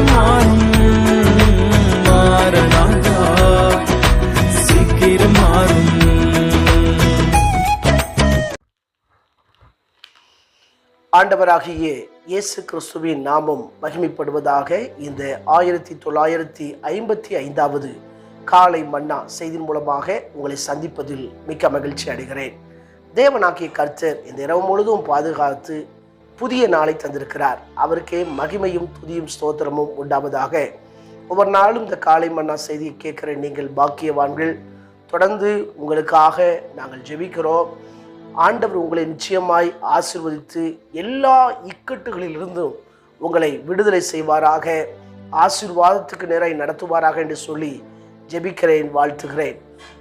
மாறும் மாறனாதா சீக்கிரம் மாறும். ஆண்டவராகிய இயேசு கிறிஸ்துவின் நாமம் மகிமைப்படுவதாக இந்த ஆயிரத்தி தொள்ளாயிரத்தி ஐம்பத்தி ஐந்தாவது காலை மன்னா செய்தியின் மூலமாக உங்களை சந்திப்பதில் மிக்க மகிழ்ச்சி அடைகிறேன். தேவனாகிய கர்த்தர் இந்த இரவு முழுதும் பாதுகாத்து புதிய நாளை தந்திருக்கிறார். அவருக்கே மகிமையும் துதியும் ஸ்தோத்திரமும் உண்டாவதாக. ஒவ்வொரு நாளும் இந்த காலை மன்னா செய்தியை கேட்குற நீங்கள் பாக்கியவான்கள். தொடர்ந்து உங்களுக்காக நாங்கள் ஜெபிக்கிறோம். ஆண்டவர் உங்களை நிச்சயமாய் ஆசிர்வதித்து எல்லா இக்கட்டுகளிலிருந்தும் உங்களை விடுதலை செய்வாராக. ஆசீர்வாதத்துக்கு நேராய் நடத்துவாராக என்று சொல்லி ஜெபிக்கிறேன் வாழ்த்துகிறேன்.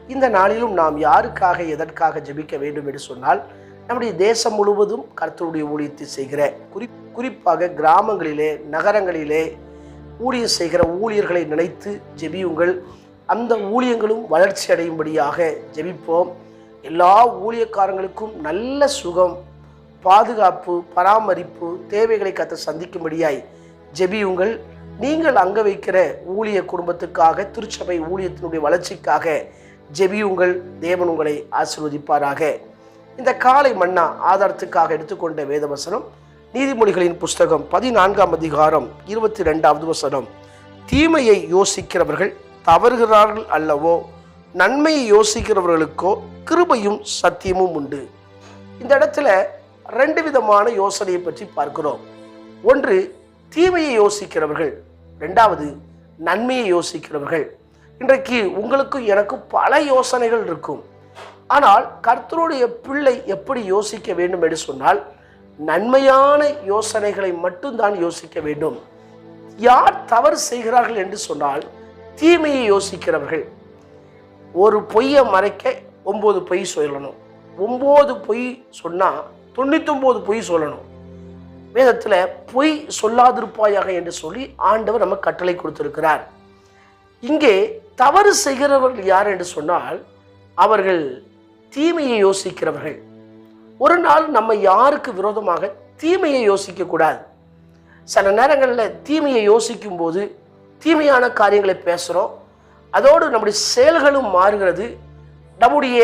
இந்த நாளிலும் நாம் யாருக்காக எதற்காக ஜெபிக்க வேண்டும் என்று சொன்னால் நம்முடைய தேசம் முழுவதும் கர்த்தருடைய ஊழியத்தை செய்கிற குறி குறிப்பாக கிராமங்களிலே நகரங்களிலே ஊழியம் செய்கிற ஊழியர்களை நினைத்து ஜெபியுங்கள். அந்த ஊழியங்களும் வளர்ச்சி அடையும்படியாக ஜெபிப்போம். எல்லா ஊழியக்காரங்களுக்கும் நல்ல சுகம் பாதுகாப்பு பராமரிப்பு தேவைகளை கத்த சந்திக்கும்படியாய் ஜெபியுங்கள். நீங்கள் அங்க வைக்கிற ஊழிய குடும்பத்துக்காக திருச்சபை ஊழியத்தினுடைய வளர்ச்சிக்காக ஜெபியுங்கள். தேவன் உங்களை ஆசிர்வதிப்பாராக. இந்த காலை மன்னா ஆதாரத்துக்காக எடுத்துக்கொண்ட வேதவசனம் நீதிமொழிகளின் புஸ்தகம் பதினான்காம் அதிகாரம் இருபத்தி ரெண்டாவது வசனம். தீமையை யோசிக்கிறவர்கள் தவறுகிறார்கள் அல்லவோ நன்மையை யோசிக்கிறவர்களுக்கோ கிருபையும் சத்தியமும் உண்டு. இந்த இடத்துல ரெண்டு விதமான யோசனையை பற்றி பார்க்கிறோம். ஒன்று தீமையை யோசிக்கிறவர்கள். ரெண்டாவது நன்மையை யோசிக்கிறவர்கள். இன்றைக்கு உங்களுக்கும் எனக்கும் பல யோசனைகள் இருக்கும். ஆனால் கர்த்தருடைய பிள்ளை எப்படி யோசிக்க வேண்டும் என்று சொன்னால் நன்மையான யோசனைகளை மட்டும்தான் யோசிக்க வேண்டும். யார் தவறு செய்கிறார்கள் என்று சொன்னால் தீமையை யோசிக்கிறவர்கள். ஒரு பொய்யை மறைக்க ஒம்பது பொய் சொல்லணும். ஒம்பது பொய் சொன்னால் தொண்ணூத்தொம்பது பொய் சொல்லணும். வேதத்தில் பொய் சொல்லாதிருப்பாயாக என்று சொல்லி ஆண்டவர் நம்ம கட்டளை கொடுத்திருக்கிறார். இங்கே தவறு செய்கிறவர்கள் யார் என்று சொன்னால் அவர்கள் தீமையை யோசிக்கிறவர்கள். ஒரு நாள் நம்ம யாருக்கு விரோதமாக தீமையை யோசிக்கக்கூடாது சில நேரங்களில் தீமையை யோசிக்கும் போது தீமையான காரியங்களை பேசுகிறோம் அதோடு நம்முடைய செயல்களும் மாறுகிறது. நம்முடைய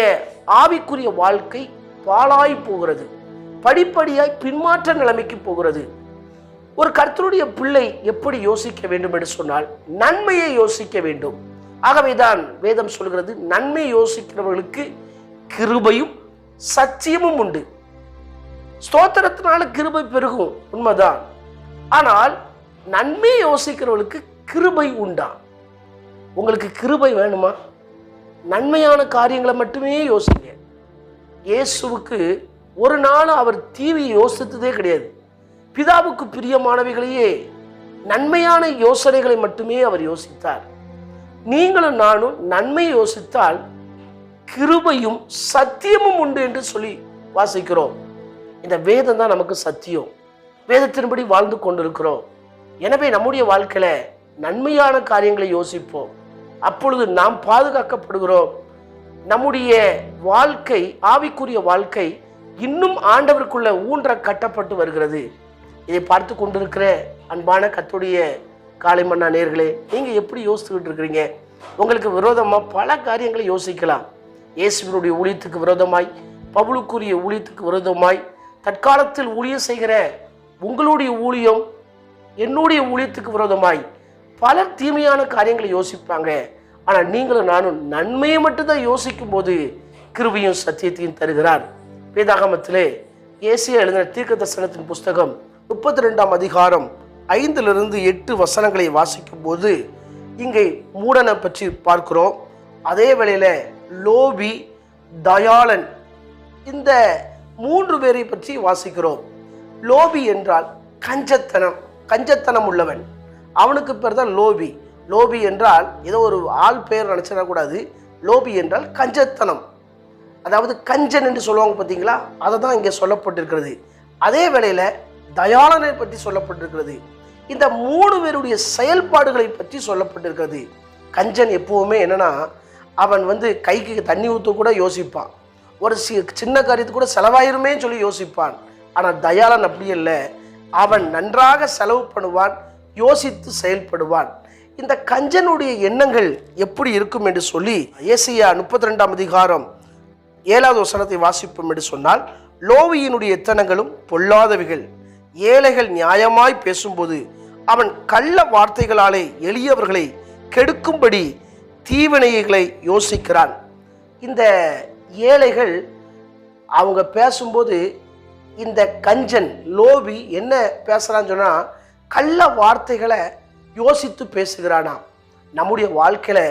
ஆவிக்குரிய வாழ்க்கை பாழாய் போகிறது. படிப்படியாய் பின்மாற்ற நிலைமைக்கு போகிறது. ஒரு கர்த்தருடைய பிள்ளை எப்படி யோசிக்க வேண்டும் என்று சொன்னால் நன்மையை யோசிக்க வேண்டும். ஆகவேதான் வேதம் சொல்கிறது நன்மை யோசிக்கிறவர்களுக்கு கிருபையும் சத்தியமும் உண்டு. ஸ்தோத்திரத்தினால கிருபை பெருகும் உண்மைதான். ஆனால் நன்மை யோசிக்கிறவர்களுக்கு கிருபை உண்டா? உங்களுக்கு கிருபை வேணுமா? நன்மையான காரியங்களை மட்டுமே யோசிங்க. இயேசுவுக்கு ஒரு நாள் அவர் தீவியை யோசித்ததே கிடையாது. பிதாவுக்கு பிரியமானவைகளையே நன்மையான யோசனைகளை மட்டுமே அவர் யோசித்தார். நீங்களும் நானும் நன்மை யோசித்தால் கிருபையும் சத்தியமும் உண்டு என்று சொல்லி வாசிக்கிறோம். இந்த வேதம் தான் நமக்கு சத்தியம். வேதத்தின்படி வாழ்ந்து கொண்டிருக்கிறோம். எனவே நம்முடைய வாழ்க்கையில நன்மையான காரியங்களை யோசிப்போம். அப்பொழுது நாம் பாதுகாக்கப்படுகிறோம். நம்முடைய வாழ்க்கை ஆவிக்குரிய வாழ்க்கை இன்னும் ஆண்டவருக்குள்ள ஊன்ற கட்டப்பட்டு வருகிறது. இதை பார்த்து கொண்டிருக்கிற அன்பான கத்துடைய காலை மன்னா நேர்களே நீங்கள் எப்படி யோசித்துக்கிட்டு இருக்கிறீங்க? உங்களுக்கு விரோதமாக பல காரியங்களை யோசிக்கலாம். இயேசுவினுடைய ஊழியத்துக்கு விரோதமாய் பவுலுக்குரிய ஊழியத்துக்கு விரோதமாய் தற்காலத்தில் ஊழியம் செய்கிற உங்களுடைய ஊழியம் என்னுடைய ஊழியத்துக்கு விரோதமாய் பல தீமையான காரியங்களை யோசிப்பாங்க. ஆனால் நீங்களும் நானும் நன்மையை மட்டும்தான் யோசிக்கும் போது கிருபையும் சத்தியத்தையும் தருகிறார். வேதாகமத்திலே ஏசியா எழுதின தீர்க்க தரிசனத்தின் புஸ்தகம் முப்பத்தி ரெண்டாம் அதிகாரம் ஐந்திலிருந்து எட்டு வசனங்களை வாசிக்கும் போது இங்கே மூடனை பற்றி பார்க்கிறோம். அதே வேளையில் லோபி தயாளன் இந்த மூன்று பேரை பற்றி வாசிக்கிறோம். லோபி என்றால் கஞ்சத்தனம் கஞ்சத்தனம் உள்ளவன். அவனுக்கு பேர் தான் லோபி. லோபி என்றால் ஏதோ ஒரு ஆள் பேர் நினச்சிடக்கூடாது லோபி என்றால் கஞ்சத்தனம். அதாவது கஞ்சன் என்று சொல்லுவாங்க பார்த்தீங்களா? அதை தான் இங்கே சொல்லப்பட்டிருக்கிறது. அதே வேளையில் தயாளனை பற்றி சொல்லப்பட்டிருக்கிறது. இந்த மூணு பேருடைய செயல்பாடுகளை பற்றி சொல்லப்பட்டிருக்கிறது. கஞ்சன் எப்பவுமே என்னன்னா அவன் வந்து கைக்கு தண்ணி ஊற்ற கூட யோசிப்பான். ஒரு சி சின்ன காரியத்து கூட செலவாயிருமே சொல்லி யோசிப்பான். ஆனால் தயாளன் அப்படி இல்லை. அவன் நன்றாக செலவு பண்ணுவான் யோசித்து செயல்படுவான். இந்த கஞ்சனுடைய எண்ணங்கள் எப்படி இருக்கும் என்று சொல்லி ஏசியா முப்பத்தி ரெண்டாம் அதிகாரம் ஏழாவது வசனத்தை வாசிப்போம் என்று சொன்னால் லோவியினுடைய எத்தனங்களும் பொல்லாதவைகள். ஏழைகள் நியாயமாய் பேசும்போது அவன் கள்ள வார்த்தைகளாலே எளியவர்களை கெடுக்கும்படி தீவினைகளை யோசிக்கிறான். இந்த ஏழைகள் அவங்க பேசும்போது இந்த கஞ்சன் லோபி என்ன பேசுகிறான்னு சொன்னால் கள்ள வார்த்தைகளை யோசித்து பேசுகிறானா. நம்முடைய வாழ்க்கையில்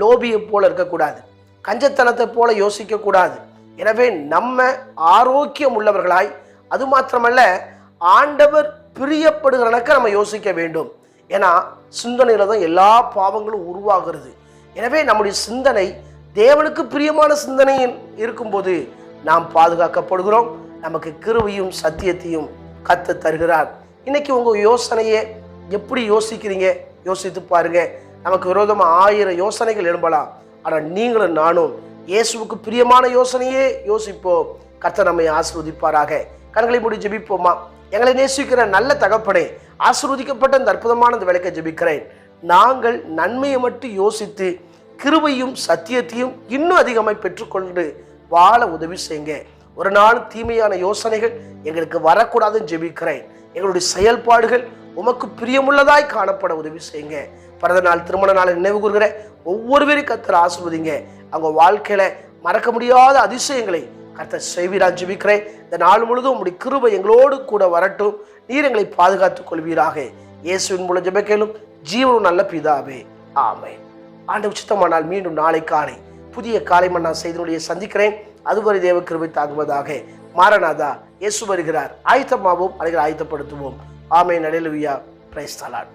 லோபியை போல் இருக்கக்கூடாது. கஞ்சத்தனத்தை போல யோசிக்கக்கூடாது. எனவே நம்ம ஆரோக்கியம் உள்ளவர்களாய் அது மாத்திரமல்ல ஆண்டவர் பிரியப்படுகிறனக்க நம்ம யோசிக்க வேண்டும். ஏன்னா சிந்தனையில் தான் எல்லா பாவங்களும் உருவாகிறது. எனவே நம்முடைய சிந்தனை தேவனுக்கு பிரியமான சிந்தனையில் இருக்கும்போது நாம் பாதுகாக்கப்படுகிறோம். நமக்கு கிருவையும் சத்தியத்தையும் கத்து தருகிறார். இன்னைக்கு உங்கள் யோசனையை எப்படி யோசிக்கிறீங்க? யோசித்து பாருங்க. நமக்கு விரோதமாக ஆயிரம் யோசனைகள் எழும்பலாம். ஆனால் நீங்களும் நானும் இயேசுவுக்கு பிரியமான யோசனையே யோசிப்போம். கர்த்தர் நம்மை ஆசிர்வதிப்பாராக. கண்களை மூடி ஜெபிப்போமா? எங்களை நேசிக்கிற நல்ல தகப்பனே ஆசிர்வதிக்கப்பட்ட இந்த அற்புதமான இந்த விளக்கை ஜெபிக்கிறேன். நாங்கள் நன்மையை மட்டும் யோசித்து கிருபையும் சத்தியத்தையும் இன்னும் அதிகமாக பெற்றுக்கொண்டு வாழ உதவி செய்யுங்க. ஒரு நாள் தீமையான யோசனைகள் எங்களுக்கு வரக்கூடாதுன்னு ஜெபிக்கிறேன். எங்களுடைய செயல்பாடுகள் உமக்கு பிரியமுள்ளதாய் காணப்பட உதவி செய்யுங்க. பிறந்த நாள் திருமண நாளை நினைவு கூறுகிற ஒவ்வொருவரையும் கத்தர் ஆசிர்வதிங்க. அவங்க வாழ்க்கையில மறக்க முடியாத அதிசயங்களை கர்த்தர் செய்வீரா ஜெபிக்கிறேன். இந்த நாள் முழுதும் உங்களுடைய கிருபை எங்களோடு கூட வரட்டும். நீர் எங்களை பாதுகாத்துக் கொள்வீராக. இயேசுவின் மூலம் ஜெபிக்கலும் ஜீவனும் நல்ல பிதாவே. ஆமை ஆண்டு உச்சித்தமானால் மீண்டும் நாளை காலை புதிய காலை மன்னா செய்தினுடைய சந்திக்கிறேன். அதுவரை தேவ கிருபை தாங்குவதாக மாரநாதா இயேசு வருகிறார். ஆயத்தமாவோம் அலைகள் ஆயத்தப்படுத்துவோம். ஆமை நடைலுவியா பிரைஸ்தலான்